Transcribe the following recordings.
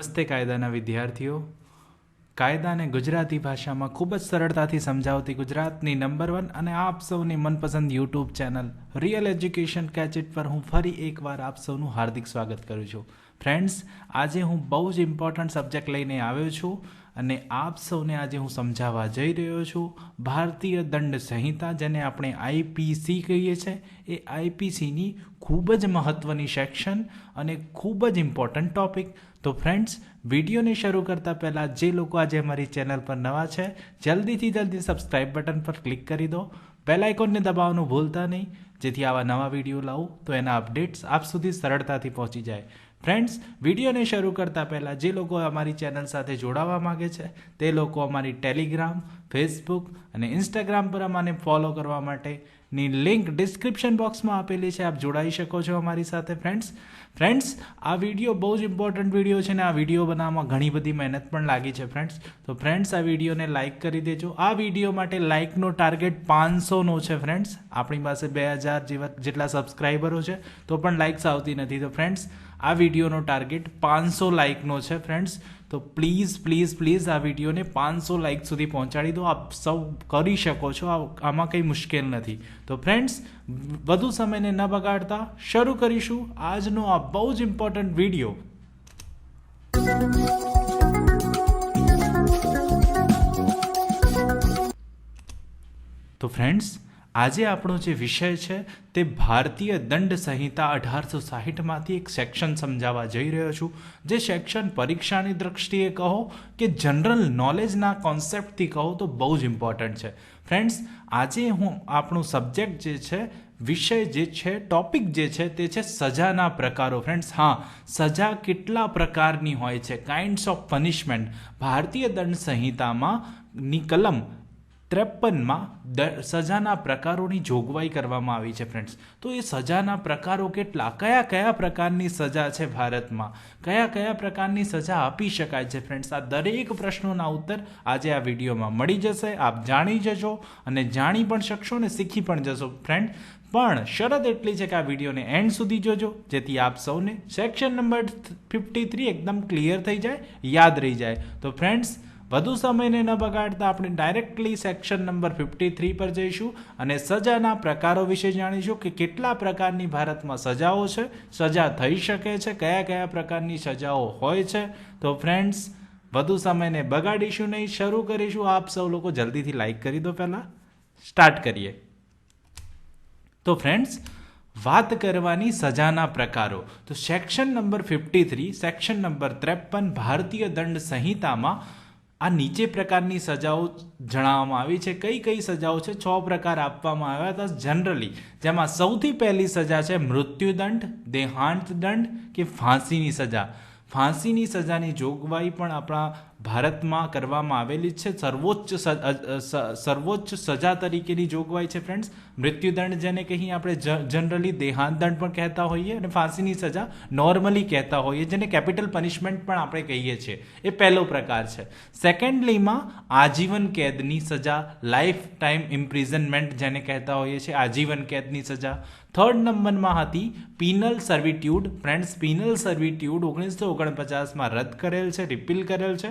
નમસ્તે કાયદાના વિદ્યાર્થીઓ, કાયદાને ગુજરાતી ભાષામાં ખૂબ જ સરળતાથી સમજાવતી ગુજરાતની નંબર વન અને આપ સૌની મનપસંદ YouTube channel real education catch it પર હું ફરી એકવાર આપ સૌનું હાર્દિક સ્વાગત કરું છું. ફ્રેન્ડ્સ આજે હું બહુ જ ઇમ્પોર્ટન્ટ સબ્જેક્ટ લઈને આવ્યો છું. અને આપ સૌને આજે હું સમજાવવા જઈ રહ્યો છું. ભારતીય દંડ સંહિતા જેને આપણે આઈપીસી કહીએ છીએ, એ આઈપીસીની ખૂબ જ મહત્ત્વની સેક્શન અને ખૂબ જ ઇમ્પોર્ટન્ટ ટોપિક તો ફ્રેન્ડ્સ વિડીયોને શરૂ કરતાં પહેલાં જે લોકો આજે અમારી ચેનલ પર નવા છે, જલ્દીથી જલ્દી સબસ્ક્રાઇબ બટન પર ક્લિક કરી દો. બેલ આઇકોનને દબાવવાનું ભૂલતા નહીં. જેથી આવા નવા વીડિયો લાવું તો એના અપડેટ્સ આપ સુધી સરળતાથી પહોંચી જાય. ફ્રેન્ડ્સ વિડીયોને શરૂ કરતાં પહેલાં જે લોકો અમારી ચેનલ સાથે જોડાવા માગે છે, તે લોકો અમારી ટેલિગ્રામ ફેસબુક અને ઇન્સ્ટાગ્રામ પર અમાને ફોલો કરવા માટેની લિંક ડિસ્ક્રિપ્શન બોક્સમાં આપેલી છે. આપ જોડાઈ શકો છો અમારી સાથે ફ્રેન્ડ્સ ફ્રેન્ડ્સ આ વીડિયો બહુ જ ઇમ્પોર્ટન્ટ વીડિયો છે ને આ વીડિયો બનાવવામાં ઘણી બધી મહેનત પણ લાગી છે ફ્રેન્ડ્સ તો ફ્રેન્ડ્સ આ વિડીયોને લાઇક કરી દેજો. આ વીડિયો માટે લાઇકનો ટાર્ગેટ પાંચસોનો છે ફ્રેન્ડ્સ આપણી પાસે બે હજાર જેવા જેટલા સબસ્ક્રાઈબરો છે, તો પણ લાઇક્સ આવતી નથી. તો ફ્રેન્ડ્સ આ વિડીયોનો ટાર્ગેટ પાંચસો લાઇકનો છે ફ્રેન્ડ્સ તો પ્લીઝ પ્લીઝ પ્લીઝ આ વિડીયોને પાંચસો લાઇક સુધી પહોંચાડી દો. આપ સૌ કરી શકો છો. આમાં કંઈ મુશ્કેલ નથી. તો ફ્રેન્ડ્સ વધુ સમયને ન બગાડતા શરૂ કરીશું આજનો આ બહુ જ ઇમ્પોર્ટન્ટ વીડિયો તો ફ્રેન્ડ્સ આજે આપણો જે વિષય છે તે ભારતીય દંડ સંહિતા અઢારસો સાહીઠમાંથી એક સેક્શન સમજાવવા જઈ રહ્યો છું, જે સેક્શન પરીક્ષાની દ્રષ્ટિએ કહો કે જનરલ નોલેજના કોન્સેપ્ટથી કહો તો બહુ જ ઇમ્પોર્ટન્ટ છે. ફ્રેન્ડ્સ આજે હું આપણું સબ્જેક્ટ જે છે, વિષય જે છે, ટોપિક જે છે તે છે સજાના પ્રકારો. ફ્રેન્ડ્સ હા, સજા કેટલા પ્રકારની હોય છે? કાઇન્ડ્સ ઓફ પનિશમેન્ટ ભારતીય દંડ સંહિતામાં ની કલમ ત્રેપનમાં સજાના પ્રકારોની જોગવાઈ કરવામાં આવી છે ફ્રેન્ડ્સ તો એ સજાના પ્રકારો કેટલા? કયા કયા પ્રકારની સજા છે ભારતમાં? કયા કયા પ્રકારની સજા આપી શકાય છે ફ્રેન્ડ્સ આ દરેક પ્રશ્નોના ઉત્તર આજે આ વિડીયોમાં મળી જશે. આપ જાણી જજો અને જાણી પણ શકશો ને શીખી પણ જશો ફ્રેન્ડ પણ શરત એટલી છે કે આ વિડીયોને એન્ડ સુધી જોજો, જેથી આપ સૌને સેક્શન નંબર ફિફ્ટી થ્રી એકદમ ક્લિયર થઈ જાય, યાદ રહી જાય. તો ફ્રેન્ડ્સ વધુ સમયને ન બગાડતા આપણે directly section number fifty three પર જઈશું અને સજાના પ્રકારો વિશે જાણીશું કે કેટલા પ્રકારની ભારતમાં સજાઓ છે, સજા થઈ શકે છે, કયા કયા પ્રકારની સજાઓ હોય છે. તો ફ્રેન્ડ્સ વધુ સમયને બગાડીશું નહીં, શરૂ કરીશું. આપ સૌ લોકો જલ્દીથી લાઈક કરી દો પહેલાં. સ્ટાર્ટ કરીએ. તો ફ્રેન્ડ્સ વાત કરવાની સજાના પ્રકારો. તો section number fifty three section number ત્રેપન, ભારતીય દંડ સંહિતામાં આ નીચે પ્રકારની સજાઓ જણાવવામાં આવી છે. કઈ કઈ સજાઓ છે? છ પ્રકાર આપવામાં આવ્યા હતા જનરલી. જેમાં સૌથી પહેલી સજા છે મૃત્યુદંડ દેહાંત દંડ કે ફાંસીની સજા. ફાંસીની સજાની જોગવાઈ પણ આપણા ભારતમાં કરવામાં આવેલી છે. સર્વોચ્ચ સર્વોચ્ચ સજા તરીકેની જોગવાઈ છે ફ્રેન્ડ્સ મૃત્યુદંડ જેને કહીએ આપણે જનરલી દેહાંત દંડ પણ કહેતા હોઈએ અને ફાંસીની સજા નોર્મલી કહેતા હોઈએ, જેને કેપિટલ પનિશમેન્ટ પણ આપણે કહીએ છીએ. એ પહેલો પ્રકાર છે. સેકન્ડલીમાં આજીવન કેદની સજા લાઈફ ટાઈમ ઇમ્પ્રિઝનમેન્ટ જેને કહેતા હોઈએ છીએ, આજીવન કેદની સજા. થર્ડ નંબરમાં હતી penal servitude friends penal servitude ઓગણીસો ઓગણપચાસમાં રદ કરેલ છે રિપીલ કરેલ છે.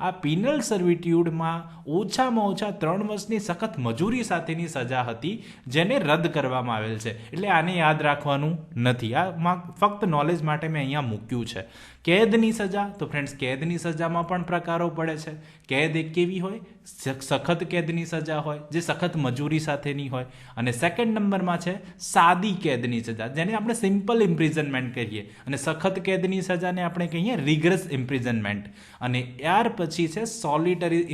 આ પિનલ સર્વિટ્યુડમાં ઓછામાં ઓછા ત્રણ વર્ષની સખત મજૂરી સાથેની સજા હતી, જેને રદ કરવામાં આવેલ છે. એટલે આને યાદ રાખવાનું નથી. આ ફક્ત નોલેજ માટે મેં અહીંયા મૂક્યું છે. કેદની સજા, તો ફ્રેન્ડ્સ કેદની સજામાં પણ પ્રકારો પડે છે. કેદ એક કેવી હોય? સખત કેદની સજા હોય, જે સખત મજૂરી સાથેની હોય. અને સેકન્ડ નંબરમાં છે, સાદી કેદની સજા, જેને આપણે સિમ્પલ ઇમ્પ્રિઝનમેન્ટ કહીએ. અને સખત કેદની સજાને આપણે કહીએ રિગ્રસ ઇમ્પ્રિઝનમેન્ટ અને ત્યાર પછી છે સોલિટરી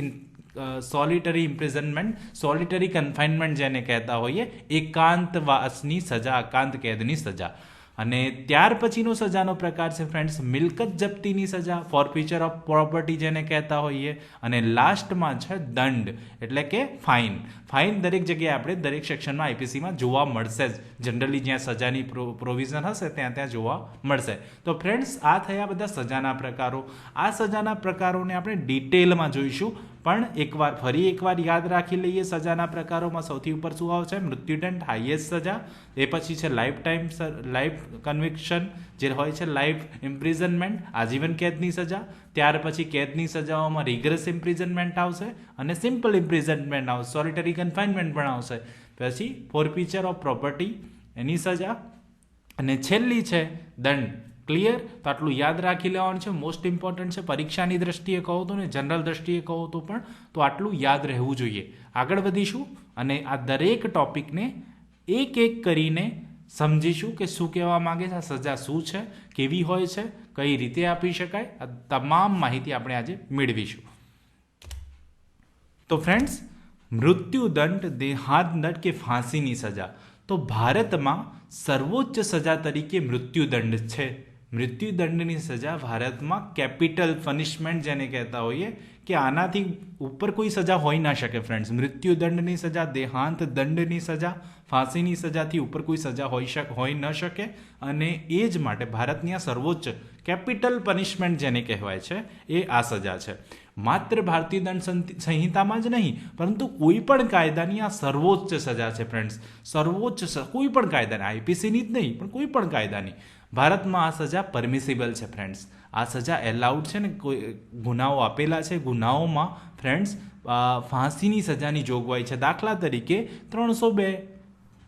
સોલિટરી ઇમ્પ્રિઝનમેન્ટ સોલિટરી કન્ફાઇનમેન્ટ જેને કહેતા હોઈએ એકાંતવાસની સજા એકાંત કેદની સજા અને ત્યાર પછીનો સજાનો પ્રકાર છે ફ્રેન્ડ્સ મિલકત જપ્તીની સજા. ફોરફીચર ઓફ પ્રોપર્ટી જેને કહેતા હોઈએ. અને લાસ્ટમાં છે, દંડ. એટલે કે ફાઇન ફાઇન દરેક જગ્યાએ આપણે દરેક સેક્શનમાં આઈપીસીમાં જોવા મળશે જ. જનરલી જ્યાં સજાની પ્રોવિઝન હશે, ત્યાં ત્યાં જોવા મળશે. તો ફ્રેન્ડ્સ આ થયા બધા સજાના પ્રકારો. આ સજાના પ્રકારોને આપણે ડિટેલમાં જોઈશું. પણ એકવાર, ફરી એકવાર યાદ રાખી લઈએ સજાના પ્રકારોમાં. સૌથી ઉપર શું આવશે મૃત્યુદંડ હાઈએસ્ટ સજા. એ પછી છે લાઈફ ટાઈમ લાઈફ કન્વિક્શન જે હોય છે લાઈફ ઇમ્પ્રિઝનમેન્ટ આજીવન કેદની સજા. ત્યાર પછી કેદની સજાઓમાં રિગ્રેસ ઇમ્પ્રિઝનમેન્ટ આવશે અને સિમ્પલ ઇમ્પ્રિઝનમેન્ટ આવશે. સોલિટરી કન્ફાઇનમેન્ટ પણ આવશે. પછી ફોરફીચર ઓફ પ્રોપર્ટી એની સજા. અને છેલ્લી છે દંડ. ક્લિયર તો આટલું યાદ રાખી લેવાનું છે. મોસ્ટ ઇમ્પોર્ટન્ટ છે. પરીક્ષાની દ્રષ્ટિએ કહો તો ને જનરલ દ્રષ્ટિએ કહો તો પણ, તો આટલું યાદ રહેવું જોઈએ. આગળ વધીશું અને આ દરેક ટોપિકને એક એક કરીને સમજીશું કે શું કહેવા માંગે છે, આ સજા શું છે, કેવી હોય છે, કઈ રીતે આપી શકાય, આ તમામ માહિતી આપણે આજે મેળવીશું. તો ફ્રેન્ડ્સ મૃત્યુદંડ દેહાદંડ કે ફાંસીની સજા. તો ભારતમાં સર્વોચ્ચ સજા તરીકે મૃત્યુદંડ છે. મૃત્યુદંડની સજા ભારતમાં કેપિટલ પનિશમેન્ટ જેને કહેતા હોઈએ, કે આનાથી ઉપર કોઈ સજા હોઈ ના શકે ફ્રેન્ડ્સ મૃત્યુદંડની સજા, દેહાંત દંડની સજા, ફાંસીની સજાથી ઉપર કોઈ સજા હોઈ શક, હોઈ ન શકે. અને એ જ માટે ભારતની આ સર્વોચ્ચ કેપિટલ પનિશમેન્ટ જેને કહેવાય છે, એ આ સજા છે. માત્ર ભારતીય દંડ સંહિતામાં જ નહીં, પરંતુ કોઈ પણ કાયદાની આ સર્વોચ્ચ સજા છે ફ્રેન્ડ્સ સર્વોચ્ચ કોઈ પણ કાયદાની આઈપીસીની જ નહીં, પણ કોઈ પણ કાયદાની. ભારતમાં આ સજા પરમિસિબલ છે ફ્રેન્ડ્સ આ સજા એલાઉડ છે ને કોઈ ગુનાઓ આપેલા છે, ગુનાઓમાં ફ્રેન્ડ્સ ફાંસીની સજાની જોગવાઈ છે. દાખલા તરીકે ત્રણસો બે.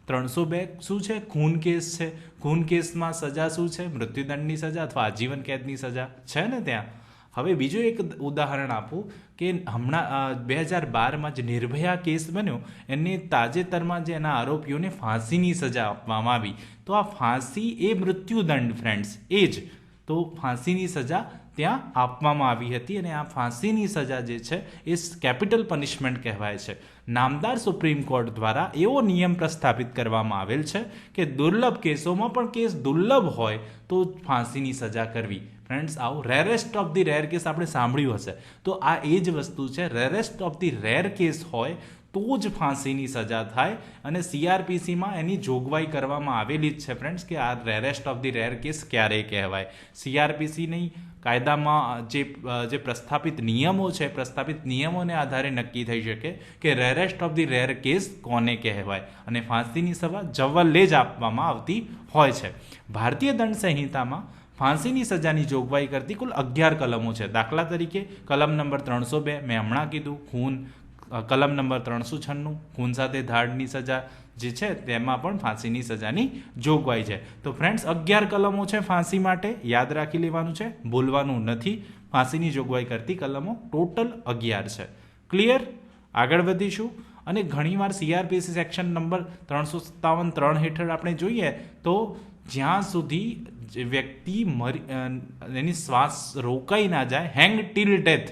ત્રણસો બે શું છે? ખૂન કેસ છે. ખૂન કેસમાં સજા શું છે? મૃત્યુદંડની સજા અથવા આજીવન કેદની સજા છે ને ત્યાં? હવે બીજું એક ઉદાહરણ આપું કે હમણાં બે હજાર બારમાં જે નિર્ભયા કેસ બન્યો, એને તાજેતરમાં જે એના આરોપીઓને ફાંસીની સજા આપવામાં આવી. તો આ ફાંસી એ મૃત્યુદંડ ફ્રેન્ડ્સ એ જ. તો ફાંસીની સજા ત્યાં આપવામાં આવી હતી અને આ ફાંસીની સજા જે છે, એ કેપિટલ પનિશમેન્ટ કહેવાય છે. નામદાર સુપ્રીમ કોર્ટ દ્વારા એવો નિયમ પ્રસ્થાપિત કરવામાં આવેલ છે કે દુર્લભ કેસોમાં પણ કેસ દુર્લભ હોય તો ફાંસીની સજા કરવી. ફ્રેન્ડ્સ આવું rarest of the rare case આપણે સાંભળ્યું હશે. તો આ એ જ વસ્તુ છે rarest of the rare case હોય તો જ ફાંસીની સજા થાય અને સીઆરપીસીમાં એની જોગવાઈ કરવામાં આવેલી જ છે ફ્રેન્ડ્સ કે આ rarest of the rare case ક્યારે કહેવાય. સીઆરપીસીની કાયદામાં જે જે પ્રસ્થાપિત નિયમો છે, પ્રસ્થાપિત નિયમોને આધારે નક્કી થઈ શકે કે rarest of the rare case કોને કહેવાય અને ફાંસીની સજા જવલ્લે જ આપવામાં આવતી હોય છે. ભારતીય દંડ સંહિતામાં ફાંસીની સજાની જોગવાઈ કરતી કુલ અગિયાર કલમો છે. દાખલા તરીકે, કલમ નંબર ત્રણસો બે, મેં હમણાં કીધું. ખૂન કલમ નંબર ત્રણસો છન્નું, ખૂન સાથે ધાડની સજા જે છે, તેમાં પણ ફાંસીની સજાની જોગવાઈ છે. તો ફ્રેન્ડ્સ, અગિયાર કલમો છે ફાંસી માટે. યાદ રાખી લેવાનું છે. ભૂલવાનું નથી. ફાંસીની જોગવાઈ કરતી કલમો ટોટલ અગિયાર છે. ક્લિયર? આગળ વધીશું. અને ઘણીવાર સીઆરપીસી સેક્શન નંબર ત્રણસો સત્તાવન ત્રણ હેઠળ આપણે જોઈએ તો જ્યાં સુધી જે વ્યક્તિ મરી એની શ્વાસ રોકાઈ ના જાય hang till death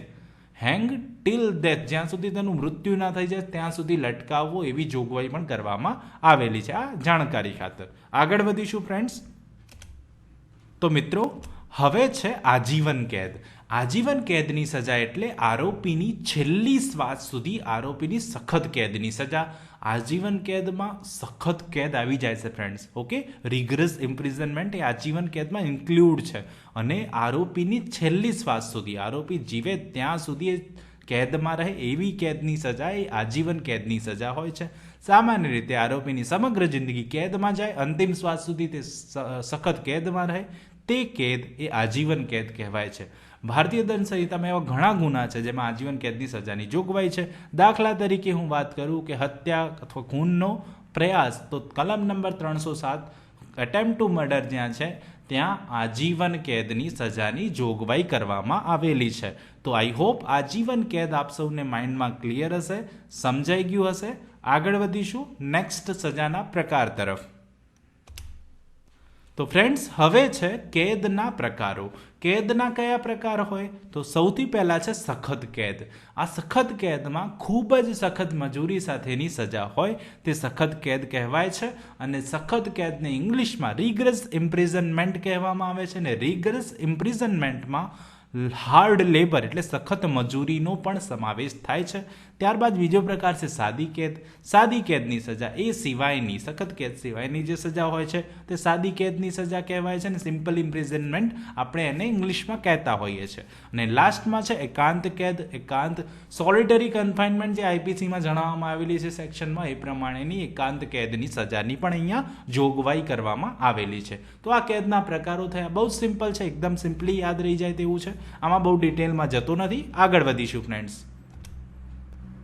hang till death જ્યાં સુધી તેનું મૃત્યુ ના થઈ જાય, ત્યાં સુધી લટકાવવો એવી જોગવાઈ પણ કરવામાં આવેલી છે. આ જાણકારી ખાતર. આગળ વધીશું ફ્રેન્ડ્સ તો મિત્રો, હવે છે આજીવન કેદ. આજીવન કેદની સજા એટલે આરોપીની છેલ્લી શ્વાસ સુધી આરોપીની સખત કેદની સજા. આજીવન કેદમાં સખત કેદ આવી જાય છે ફ્રેન્ડ્સ ઓકે રિગ્રસ ઇમ્પ્રિઝનમેન્ટ એ આજીવન કેદમાં ઇન્ક્લુડ છે. અને આરોપીની છેલ્લી શ્વાસ સુધી, આરોપી જીવે ત્યાં સુધી કેદમાં રહે, એવી કેદની સજા એ આજીવન કેદની સજા હોય છે. સામાન્ય રીતે આરોપીની સમગ્ર જિંદગી કેદમાં જાય, અંતિમ શ્વાસ સુધી તે સખત કેદમાં રહે. તે કેદ એ આજીવન કેદ કહેવાય છે. ભારતીય દંડ સંહિતામાં એવા ઘણા ગુના છે જેમાં આજીવન કેદની સજાની જોગવાઈ છે. દાખલા તરીકે હું વાત કરું કે હત્યા અથવા ખૂનનો પ્રયાસ, તો કલમ નંબર ત્રણસો સાત એટેમ્પ ટુ મર્ડર જ્યાં છે, ત્યાં આજીવન કેદની સજાની જોગવાઈ કરવામાં આવેલી છે. તો આઈ હોપ આજીવન કેદ આપ સૌને માઇન્ડમાં ક્લિયર હશે, સમજાઈ ગયું હશે. આગળ વધીશું નેક્સ્ટ સજાના પ્રકાર તરફ. તો ફ્રેન્ડ્સ હવે છે કેદના પ્રકારો. કેદના કયા પ્રકાર હોય? તો સૌથી પહેલાં છે સખત કેદ. આ સખત કેદમાં ખૂબ જ સખત મજૂરી સાથેની સજા હોય, તે સખત કેદ કહેવાય છે અને સખત કેદને ઇંગ્લિશમાં રિગ્રસ ઇમ્પ્રિઝનમેન્ટ કહેવામાં આવે છે અને રિગ્રસ ઇમ્પ્રિઝનમેન્ટમાં હાર્ડ લેબર એટલે સખત મજૂરીનો પણ સમાવેશ થાય છે. ત્યારબાદ બીજો પ્રકાર છે સાદી કેદ. સાદી કેદની સજા એ સિવાયની, સખત કેદ સિવાયની જે સજા હોય છે, તે સાદી કેદની સજા કહેવાય છે ને સિમ્પલ ઇમ્પ્રિઝનમેન્ટ આપણે એને ઇંગ્લિશમાં કહેતા હોઈએ છીએ અને લાસ્ટમાં છે એકાંત કેદ. એકાંત સોલિટરી કન્ફાઇનમેન્ટ જે આઈપીસીમાં જણાવવામાં આવેલી છે સેક્શનમાં, એ પ્રમાણેની એકાંત કેદની સજાની પણ અહીંયા જોગવાઈ કરવામાં આવેલી છે. તો આ કેદના પ્રકારો થયા. બહુ સિમ્પલ છે. એકદમ સિમ્પલી યાદ રહી જાય તેવું છે. આમાં બહુ ડિટેલમાં જતો નથી. આગળ વધીશું ફ્રેન્ડ્સ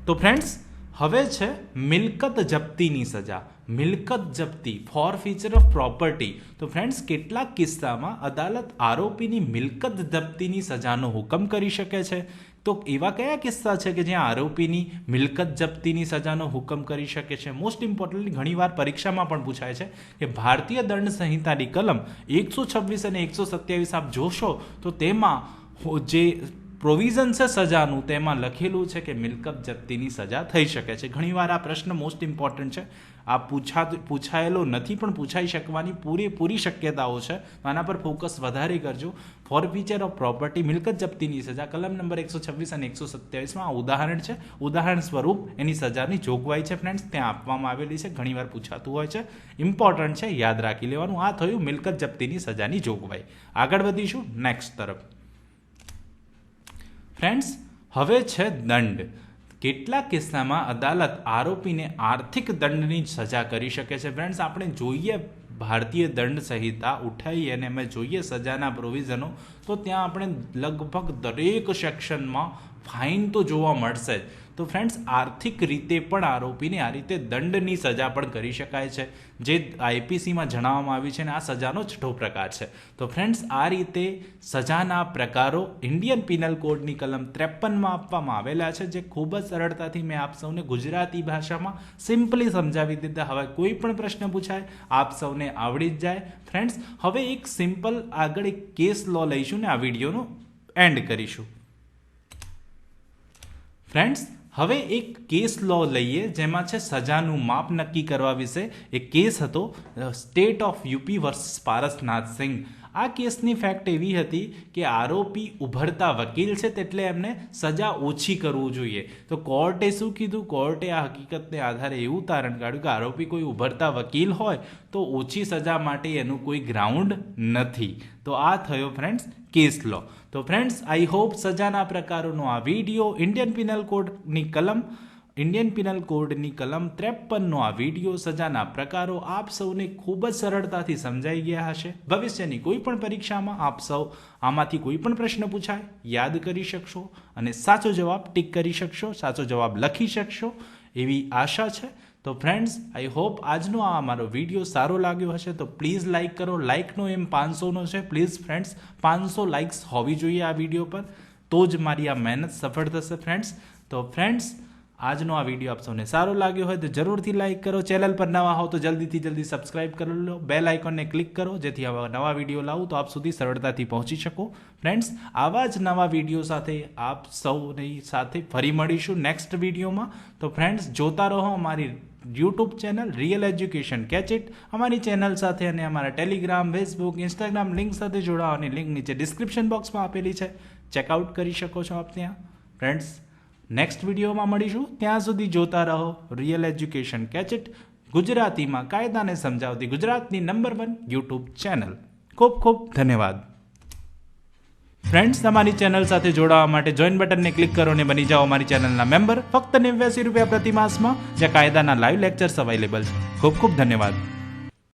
તો ફ્રેન્ડ્સ હવે છે મિલકત જપ્તીની સજા. મિલકત જપ્તી ફોર ફીચર ઓફ પ્રોપર્ટી તો ફ્રેન્ડ્સ કેટલાક કિસ્સામાં અદાલત આરોપીની મિલકત જપ્તીની સજાનો હુકમ કરી શકે છે. તો, એવા કયા કિસ્સા છે કે જ્યાં આરોપીની મિલકત જપ્તીની સજાનો હુકમ કરી શકે છે? મોસ્ટ ઇમ્પોર્ટન્ટલી ઘણીવાર પરીક્ષામાં પણ પૂછાય છે કે ભારતીય દંડ સંહિતાની કલમ એકસો છવ્વીસ અને એકસો સત્યાવીસ આપ જોશો તો તેમાં જે પ્રોવિઝન છે સજાનું, તેમાં લખેલું છે કે મિલકત જપ્તીની સજા થઈ શકે છે. ઘણીવાર આ પ્રશ્ન મોસ્ટ ઇમ્પોર્ટન્ટ છે. આ પૂછા પૂછાયેલો નથી, પણ પૂછાઈ શકવાની પૂરેપૂરી શક્યતાઓ છે. આના પર ફોકસ વધારે કરજો. ફોર ફીચર ઓફ પ્રોપર્ટી મિલકત જપ્તીની સજા, કલમ નંબર એકસો છવ્વીસ અને એકસો સત્યાવીસમાં આ ઉદાહરણ છે. ઉદાહરણ સ્વરૂપ, એની સજાની જોગવાઈ છે ફ્રેન્ડ્સ ત્યાં આપવામાં આવેલી છે. ઘણીવાર પૂછાતું હોય છે. ઇમ્પોર્ટન્ટ છે, યાદ રાખી લેવાનું. આ થયું મિલકત જપ્તીની સજાની જોગવાઈ. આગળ વધીશું નેક્સ્ટ તરફ. ફ્રેન્ડ્સ હવે છે દંડ. કેટલાક કિસ્સામાં અદાલત આરોપીને આર્થિક દંડની સજા કરી શકે છે? ફ્રેન્ડ્સ આપણે જોઈએ ભારતીય દંડ સંહિતા ઉઠાવી અને અમે જોઈએ સજાના પ્રોવિઝનો તો ત્યાં આપણે લગભગ દરેક સેક્શનમાં ફાઇન તો જોવા મળશે જ. તો ફ્રેન્ડ્સ આર્થિક રીતે પણ આરોપીને આ રીતે દંડની સજા પણ કરી શકાય છે. જે આઈપીસીમાં જણાવવામાં આવ્યું છે અને આ સજાનો છઠ્ઠો પ્રકાર છે. તો ફ્રેન્ડ્સ આ રીતે સજાના પ્રકારો ઇન્ડિયન પિનલ કોડની કલમ ત્રેપનમાં આપવામાં આવેલા છે, જે ખૂબ જ સરળતાથી મેં આપ સૌને ગુજરાતી ભાષામાં સિમ્પલી સમજાવી દીધા. હવે કોઈ પણ પ્રશ્ન પૂછાય, આપ સૌને આવડી જ જાય. ફ્રેન્ડ્સ હવે એક સિમ્પલ આગળ એક કેસ લો લઈશું ને, આ વિડીયોનો એન્ડ કરીશું. ફ્રેન્ડ્સ હવે એક કેસ લો લઈએ, જેમાં છે સજાનું માપ નક્કી કરવા વિશે. એક કેસ હતો state of UP versus Parasnath Singh. આ કેસની ફેક્ટ એવી હતી કે આરોપી ઉભરતા વકીલ છે તેટલે એમને સજા ઓછી કરવું જોઈએ. તો કોર્ટે શું કીધું? કોર્ટે આ હકીકતને આધારે એવું તારણ કાઢ્યું કે આરોપી કોઈ ઉભરતા વકીલ હોય તો ઓછી સજા માટે એનું કોઈ ગ્રાઉન્ડ નથી. તો આ થયો ફ્રેન્ડ્સ કેસ લો તો ફ્રેન્ડ્સ આઈ હોપ સજાના પ્રકારોનો આ વીડિયો ઇન્ડિયન પિનલ કોડની કલમ ઇન્ડિયન પિનલ કોડની કલમ ત્રેપનનો આ વીડિયો સજાના પ્રકારો આપ સૌને ખૂબ જ સરળતાથી સમજાઈ ગયા હશે. ભવિષ્યની કોઈ પણ પરીક્ષામાં આપ સૌ આમાંથી કોઈ પણ પ્રશ્ન પૂછાય, યાદ કરી શકશો અને સાચો જવાબ ટીક કરી શકશો, સાચો જવાબ લખી શકશો એવી આશા છે. તો ફ્રેન્ડ્સ આઈ હોપ આજનો આ અમારો વીડિયો સારો લાગ્યો હશે. તો પ્લીઝ લાઇક કરો. લાઇકનો એમ પાંચસોનો છે. પ્લીઝ ફ્રેન્ડ્સ પાંચસો લાઇક્સ હોવી જોઈએ આ વીડિયો પર. તો જ મારી આ મહેનત સફળ થશે ફ્રેન્ડ્સ તો ફ્રેન્ડ્સ આજનો આ વીડિયો આપ સારો લાગ્યો હોય તો જરૂરથી લાઇક કરો. ચેનલ પર નવા હો તો જલ્દીથી જલ્દી સબસ્ક્રાઇબ કરી લો. બેલ આઇકોનને ક્લિક કરો, જેથી આવા નવા વીડિયો લાવું તો આપ સુધી સરળતાથી પહોંચી શકો. ફ્રેન્ડ્સ આવા જ નવા વીડિયો સાથે આપ સૌની સાથે ફરી મળીશું નેક્સ્ટ વિડીયોમાં તો ફ્રેન્ડ્સ જોતા રહો અમારી YouTube channel real education catch it અમારી ચેનલ સાથે અને અમારા ટેલિગ્રામ ફેસબુક ઇન્સ્ટાગ્રામ લિંક સાથે જોડાવાની લિંક નીચે ડિસ્ક્રિપ્શન બોક્સમાં આપેલી છે. ચેકઆઉટ કરી શકો છો આપ ત્યાં. ફ્રેન્ડ્સ નેક્સ્ટ વિડીયોમાં મળીશું. ત્યાં સુધી જોતા રહો રિયલ એજ્યુકેશન કેચ ઇટ ગુજરાતીમાં કાયદાને સમજાવતી ગુજરાતની નંબર વન યુટ્યુબ ચેનલ ખૂબ ખૂબ ધન્યવાદ. ફ્રેન્ડ્સ તમારી ચેનલ સાથે જોડાવા માટે જોઈન બટનને ક્લિક કરો અને બની જાઓ અમારી ચેનલના મેમ્બર ફક્ત નેવ્યાસી રૂપિયા પ્રતિ માસમાં જ્યાં કાયદાના લાઈવ લેક્ચર્સ અવેલેબલ છે. ખૂબ ખૂબ ધન્યવાદ.